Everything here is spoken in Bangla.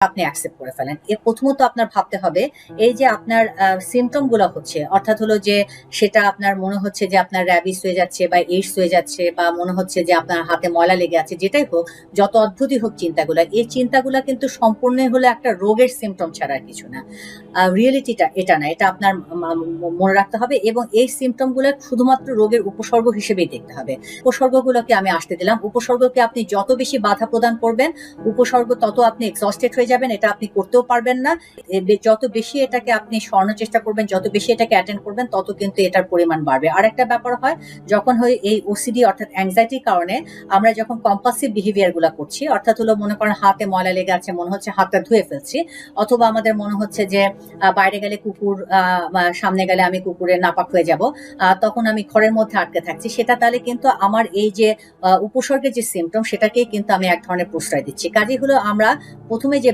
আপনি অ্যাকসেপ্ট করে ফেলেন। এর প্রথমত আপনার ভাবতে হবে, এই যে আপনার সিমটমগুলো হচ্ছে, অর্থাৎ হলো যে সেটা আপনার মনে হচ্ছে যে আপনার র্যাবিস হয়ে যাচ্ছে বা এইডস হয়ে যাচ্ছে বা মনে হচ্ছে যে আপনার হাতে ময়লা লেগে আছে, যেটাই হোক, যত অদ্ভুতই হোক চিন্তাগুলো, এই চিন্তাগুলো কিন্তু সম্পূর্ণই হলো একটা রোগের সিমটম ছাড়া কিছু না। রিয়েলিটিটা এটা না, এটা আপনার মনে রাখতে হবে এবং এই সিমটমগুলো শুধুমাত্র রোগের উপসর্গ হিসেবেই দেখতে হবে। উপসর্গগুলোকে আমি আসতে দিলাম, উপসর্গকে আপনি যত বেশি বাধা প্রদান করবেন, উপসর্গ তত আপনি এক্সস্টেড হয়ে যাবেন, এটা আপনি করতেও পারবেন না। যত বেশি এটাকে আপনি সরানোর চেষ্টা করবেন, যত বেশি এটাকে অ্যাটেন্ড করবেন, তত কিন্তু এটার পরিমাণ বাড়বে। আর একটা ব্যাপার হয়, যখন হয় এই ওসিডি অর্থাৎ অ্যাংজাইটির কারণে আমরা যখন কম্পালসিভ বিহেভিয়ারগুলা করছি, অর্থাৎ হলো মনে করেন হাতে ময়লা লেগে আছে, মনে হচ্ছে হাতটা ধুয়ে ফেলছি, অথবা আমাদের মনে হচ্ছে যে বাইরে গেলে কুকুর সামনে গেলে আমি কুকুরের নাপাক হয়ে যাব তখন আমি ঘরের মধ্যে আটকে থাকছি। সেটা তাহলে কিন্তু আমার এই যে উপসর্গের যে সিমটম সেটাকেই কিন্তু আমি এক ধরনের প্রশ্রয় দিচ্ছি। কাজে হলো আমরা প্রথমে যে